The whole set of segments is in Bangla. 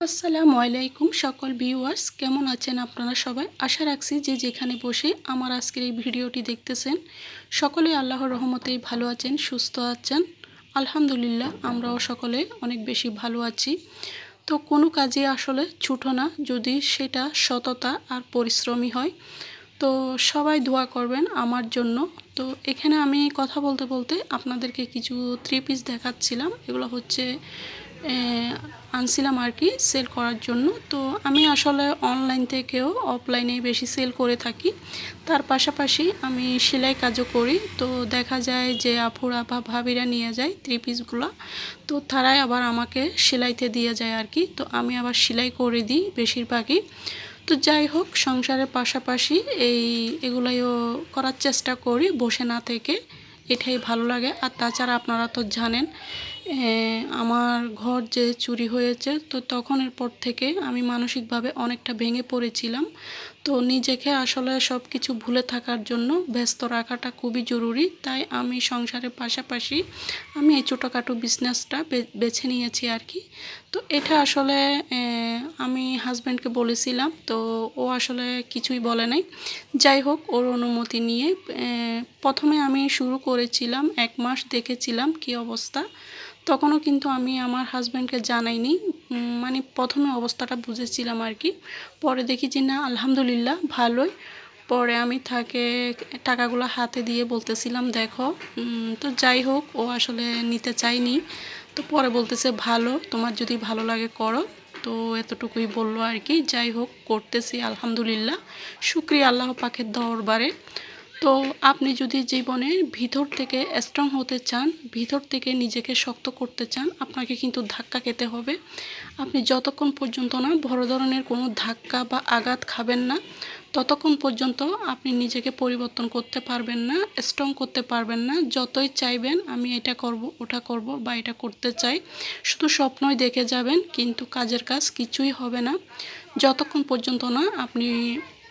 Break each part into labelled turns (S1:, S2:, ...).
S1: আসসালামু আলাইকুম সকল ভিউয়ার্স, কেমন আছেন আপনারা সবাই? আশা রাখছি যে যেখানে বসে আমার আজকের এই ভিডিওটি দেখতেছেন। সকলে আল্লাহর রহমতেই ভালো আছেন, সুস্থ আছেন। আলহামদুলিল্লাহ, আমরাও সকলে অনেক বেশি ভালো আছি। তো কোনো কাজে আসলে ছুটো না, যদি সেটা সততা আর পরিশ্রমী হয়। তো সবাই দোয়া করবেন আমার জন্য। তো এখানে আমি কথা বলতে বলতে আপনাদেরকে কিছু থ্রি পিস দেখাচ্ছিলাম। এগুলো হচ্ছে আনছিলাম আর কি সেল করার জন্য। তো আমি আসলে অনলাইন থেকেও অফলাইনে বেশি সেল করে থাকি। তার পাশাপাশি আমি সেলাই কাজও করি। তো দেখা যায় যে আপুরা বা ভাবিরা নিয়ে যায় থ্রি পিসগুলো তো তারাই আবার আমাকে সেলাইতে দিয়ে যায় আর কি। তো আমি আবার সেলাই করে দিই বেশিরভাগই। তো যাই হোক, সংসারের পাশাপাশি এই এগুলাইও করার চেষ্টা করি। বসে না থেকে এটাই ভালো লাগে। আর তাছাড়া আপনারা তো জানেন আমার ঘর যে চুরি হয়েছে, তো তখনের পর থেকে আমি মানসিকভাবে অনেকটা ভেঙে পড়েছিলাম। তো নিজেকে আসলে সব কিছু ভুলে থাকার জন্য ব্যস্ত রাখাটা খুবই জরুরি। তাই আমি সংসারের পাশাপাশি আমি এই ছোটোখাটো বিজনেসটা বেছে নিয়েছি আর কি। তো এটা আসলে আমি হাজব্যান্ডকে বলেছিলাম, তো ও আসলে কিছুই বলে নাই। যাই হোক, ওর অনুমতি নিয়ে প্রথমে আমি শুরু করেছিলাম, এক মাস দেখেছিলাম কি অবস্থা। তখনও কিন্তু আমি আমার হাজব্যান্ডকে জানাইনি। মানে প্রথমে অবস্থাটা বুঝেছিলাম আর কি। পরে দেখি যে, না, আলহামদুলিল্লাহ, ভালোই। পরে আমি তাকে টাকাগুলো হাতে দিয়ে বলতেছিলাম, দেখো তো যাই হোক, ও আসলে নিতে চাইনি তো পরে বলতেছে, ভালো, তোমার যদি ভালো লাগে করো। তো এতটুকুই বলল আর কি। যাই হোক, করতেছি, আলহামদুলিল্লাহ। শুক্রিয়া আল্লাহ পাখের দরবারে। তো আপনি যদি জীবনের ভিতর থেকে স্ট্রং হতে চান, ভিতর থেকে নিজেকে শক্ত করতে চান, আপনাকে কিন্তু ধাক্কা খেতে হবে। আপনি যতক্ষণ পর্যন্ত না বড় ধরনের কোনো ধাক্কা বা আঘাত খাবেন না, ততক্ষণ পর্যন্ত আপনি নিজেকে পরিবর্তন করতে পারবেন না স্ট্রং করতে পারবেন না। যতই চাইবেন, আমি এটা করব, ওটা করব বা এটা করতে চাই। শুধু স্বপ্নই দেখে যাবেন, কিন্তু কাজের কাজ কিছুই হবে না। যতক্ষণ পর্যন্ত না আপনি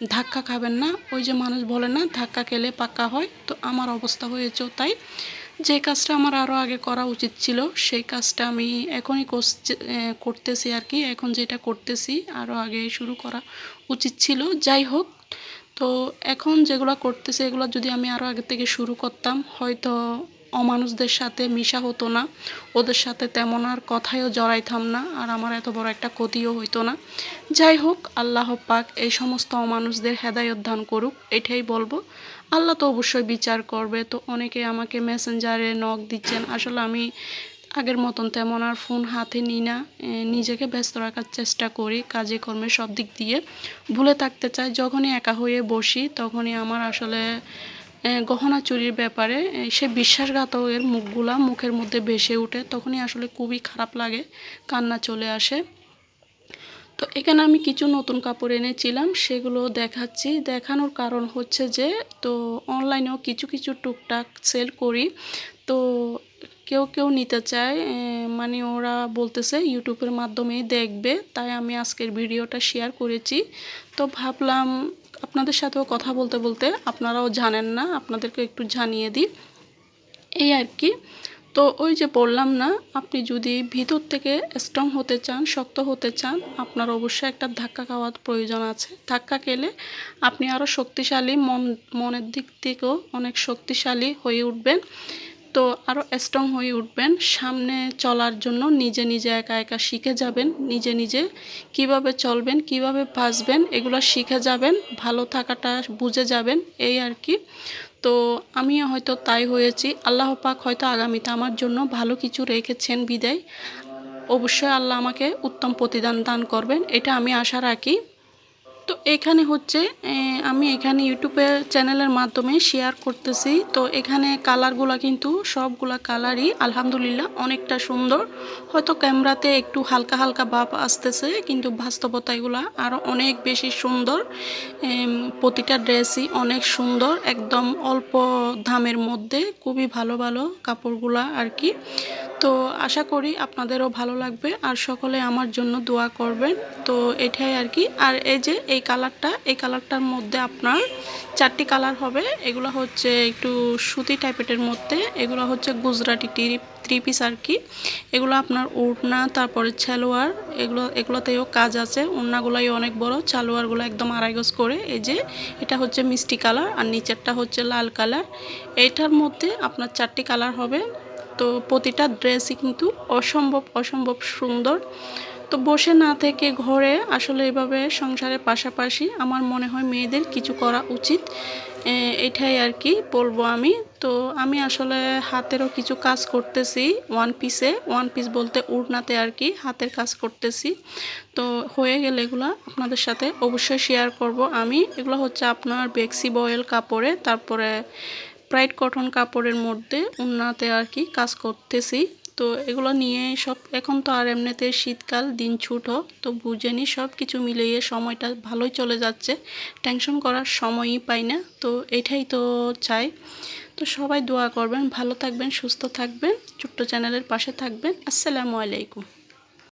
S1: ধাক্কা খাবেন না, ওই যে মানুষ বলে না, ধাক্কা খেলে পাক্কা হয়। তো আমার অবস্থা হয়েছে তাই। যে কাজটা আমার আরও আগে করা উচিত ছিল, সেই কাজটা আমি এখনই করতেছি আর কি। এখন যেটা করতেছি আরও আগে শুরু করা উচিত ছিল। যাই হোক, তো এখন যেগুলো করতেছি, এগুলো যদি আমি আরও আগে থেকে শুরু করতাম, হয়তো অমানুষদের সাথে মিশা হতো না। ওদের সাথে তেমন আর কথায়ও জড়াইতাম না, আর আমার এত বড় একটা ক্ষতিও হইতো না। যাই হোক, আল্লাহ পাক এই সমস্ত অমানুষদের হেদায়ত দান করুক, এটাই বলব। আল্লাহ তো অবশ্যই বিচার করবে। তো অনেকে আমাকে মেসেঞ্জারে নখ দিচ্ছেন। আসলে আমি আগের মতন তেমন আর ফোন হাতে নিই না। নিজেকে ব্যস্ত রাখার চেষ্টা করি, কাজে কর্মে সব দিক দিয়ে। ভুলে থাকতে চাই। যখনই একা হয়ে বসি, তখনই আমার আসলে গহনা চুরির ব্যাপারে সে বিশ্বাসঘাতকের মুখগুলা মুখের মধ্যে ভেসে উঠে, তখনই আসলে খুবই খারাপ লাগে, কান্না চলে আসে। তো এখানে আমি কিছু নতুন কাপড় এনেছিলাম, সেগুলো দেখাচ্ছি। দেখানোর কারণ হচ্ছে যে, তো অনলাইনেও কিছু কিছু টুকটাক সেল করি। তো কেউ কেউ নিতে চায় মানে ওরা বলতেছে, ইউটিউবের মাধ্যমেই দেখবে। তাই আমি আজকের ভিডিওটা শেয়ার করেছি। তো ভাবলাম আপনাদের সাথেও কথা বলতে বলতে আপনারাও জানেন না, আপনাদেরকে একটু জানিয়ে দিই। এই আর কি। তো ওই যে বললাম না, আপনি যদি ভিতর থেকে স্ট্রং হতে চান, শক্ত হতে চান, আপনার অবশ্যই একটা ধাক্কা খাওয়ার প্রয়োজন আছে। ধাক্কা খেলে আপনি আরও শক্তিশালী মন, মনের দিক থেকেও অনেক শক্তিশালী হয়ে উঠবেন। তো আরও স্ট্রং হয়ে উঠবেন। সামনে চলার জন্য নিজে নিজে একা একা শিখে যাবেন। নিজে নিজে কীভাবে চলবেন, কীভাবে বাঁচবেন, এগুলো শিখে যাবেন। ভালো থাকাটা বুঝে যাবেন, এই আর কি। তো আমিও হয়তো তাই হয়েছি। আল্লাহ পাক হয়তো আগামীতে আমার জন্য ভালো কিছু রেখেছেন বিদায়। অবশ্যই আল্লাহ আমাকে উত্তম প্রতিদান দান করবেন, এটা আমি আশা রাখি। তো এখানে হচ্ছে আমি এখানে ইউটিউবে চ্যানেলের মাধ্যমে শেয়ার করতেছি। তো এখানে কালারগুলো কিন্তু সবগুলা কালারই আলহামদুলিল্লাহ অনেকটা সুন্দর। হয়তো ক্যামেরাতে একটু হালকা হালকা ভাব আসতেছে, কিন্তু বাস্তবতা এগুলো আরও অনেক বেশি সুন্দর। প্রতিটা ড্রেসই অনেক সুন্দর, একদম অল্প দামের মধ্যে। খুবই ভালো ভালো কাপড়গুলা আর কি। তো আশা করি আপনাদেরও ভালো লাগবে আর সকলে আমার জন্য দোয়া করবেন। তো এটাই আর কি। আর এই যে এই কালারটা, এই কালারটার মধ্যে আপনার চারটি কালার হবে। এগুলো হচ্ছে একটু সুতি টাইপের মধ্যে, এগুলো হচ্ছে গুজরাটি টি থ্রি পিস আর কি। এগুলো আপনার ওড়না তারপরে ছালোয়ার এগুলো, এগুলোতেও কাজ আছে। ওড়নাগুলাই অনেক বড় ছালোয়ারগুলো একদম আড়াই গজ করে। এই যে এটা হচ্ছে মিষ্টি কালার আর নিচেরটা হচ্ছে লাল কালার। এইটার মধ্যে আপনার চারটি কালার হবে। তো প্রতিটা ড্রেসই কিন্তু অসম্ভব অসম্ভব সুন্দর। তো বসে না থেকে ঘরে আসলে এভাবে সংসারের পাশাপাশি আমার মনে হয় মেয়েদের কিছু করা উচিত। এটাই আর কি বলব আমি। তো আমি আসলে হাতেরও কিছু কাজ করতেছি ওয়ান পিসে ওয়ান পিস বলতে উড়নাতে আর কি হাতের কাজ করতেছি। তো হয়ে গেলে এগুলো আপনাদের সাথে অবশ্যই শেয়ার করব আমি। এগুলো হচ্ছে আপনার বেক্সি বয়েল কাপড়ে, তারপরে ব্রাইট কটন কাপড়ের মধ্যে উন্নাতে আর কি কাজ করতেছি। তো এগুলো নিয়ে সব, এখন তো আর এমনিতে শীতকাল, দিন ছুটো তো বুঝেনি সব কিছু মিলিয়ে সময়টা ভালোই চলে যাচ্ছে। টেনশন করার সময়ই পাই না, তো এটাই তো চাই। তো সবাই দোয়া করবেন, ভালো থাকবেন, সুস্থ থাকবেন, ছোট্ট চ্যানেলের পাশে থাকবেন। আসসালামু আলাইকুম।